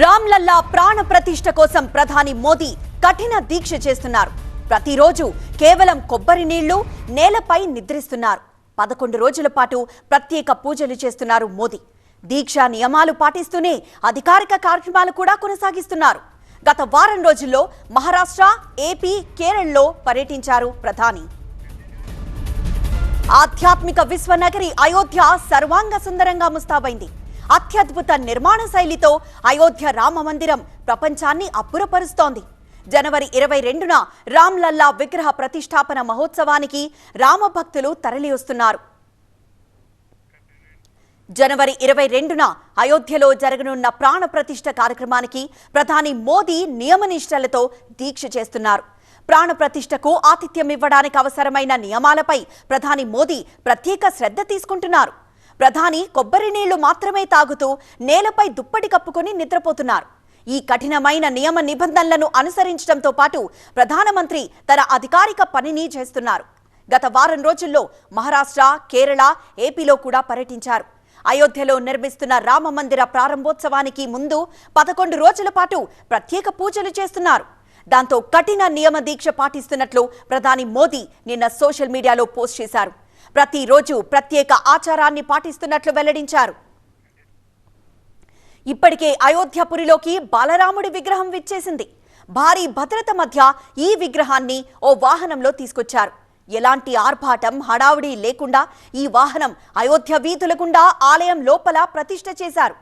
రామ్లల్లా ప్రాణ ప్రతిష్ఠ కోసం ప్రధాని మోదీ కఠిన దీక్ష చేస్తున్నారు. ప్రతిరోజు కేవలం కొబ్బరి నీళ్ళు నేలపై నిద్రిస్తున్నారు. పదకొండు రోజుల పాటు ప్రత్యేక పూజలు చేస్తున్నారు మోదీ. దీక్ష నియమాలు పాటిస్తూనే అధికారిక కార్యక్రమాలు కూడా కొనసాగిస్తున్నారు. గత వారం రోజుల్లో మహారాష్ట్ర ఏపీ కేరళలో పర్యటించారు ప్రధాని. ఆధ్యాత్మిక విశ్వనగరి అయోధ్య సర్వాంగ సుందరంగా ముస్తాబైంది. అత్యద్భుత నిర్మాణ శైలితో అయోధ్య రామ మందిరం ప్రపంచాన్ని అప్పురపరుస్తోంది జనవరి ఇరవై రెండున రామ్లల్లా విగ్రహ ప్రతిష్టాపన మహోత్సవానికి రామభక్తులు తరలివస్తున్నారు. జనవరి ఇరవై రెండున అయోధ్యలో జరగనున్న ప్రాణ ప్రతిష్ఠ కార్యక్రమానికి ప్రధాని మోదీ నియమనిష్టలతో దీక్ష చేస్తున్నారు. ప్రాణ ప్రతిష్టకు ఆతిథ్యం ఇవ్వడానికి అవసరమైన నియమాలపై ప్రధాని మోదీ ప్రత్యేక శ్రద్ధ తీసుకుంటున్నారు. ప్రధాని కొబ్బరి నీళ్ళు మాత్రమే తాగుతూ నేలపై దుప్పటి కప్పుకొని నిద్రపోతున్నారు. ఈ కఠినమైన నియమ నిబంధనలను అనుసరించడంతో పాటు ప్రధానమంత్రి తన అధికారిక పనిని చేస్తున్నారు. గత వారం రోజుల్లో మహారాష్ట్ర కేరళ ఏపీలో కూడా పర్యటించారు. అయోధ్యలో నిర్మిస్తున్న రామ మందిర ప్రారంభోత్సవానికి ముందు పదకొండు రోజుల పాటు ప్రత్యేక పూజలు చేస్తున్నారు. దాంతో కఠిన నియమ దీక్ష పాటిస్తున్నట్లు ప్రధాని మోదీ నిన్న సోషల్ మీడియాలో పోస్ట్ చేశారు. ప్రతిరోజు ప్రత్యేక ఆచారాన్ని పాటిస్తున్నట్లు వెల్లడించారు. ఇప్పటికే అయోధ్యపురిలోకి బాలరాముడి విగ్రహం విచ్చేసింది. భారీ భద్రత మధ్య ఈ విగ్రహాన్ని ఓ వాహనంలో తీసుకొచ్చారు. ఎలాంటి ఆర్భాటం హడావుడి లేకుండా ఈ వాహనం అయోధ్య వీధుల గుండా ఆలయం లోపల ప్రతిష్ఠ చేశారు.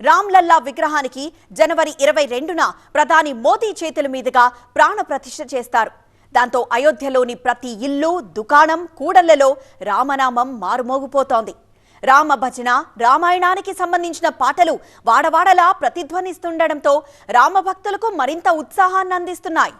రామ్లల్లా విగ్రహానికి జనవరి ఇరవై రెండున ప్రధాని మోదీ చేతుల మీదుగా ప్రాణ ప్రతిష్ఠ చేస్తారు. దాంతో అయోధ్యలోని ప్రతి ఇల్లు దుకాణం కూడళ్ళలో రామనామం మారుమోగిపోతోంది. రామ భజన రామాయణానికి సంబంధించిన పాటలు వాడవాడలా ప్రతిధ్వనిస్తుండటంతో రామభక్తులకు మరింత ఉత్సాహాన్ని అందిస్తున్నాయి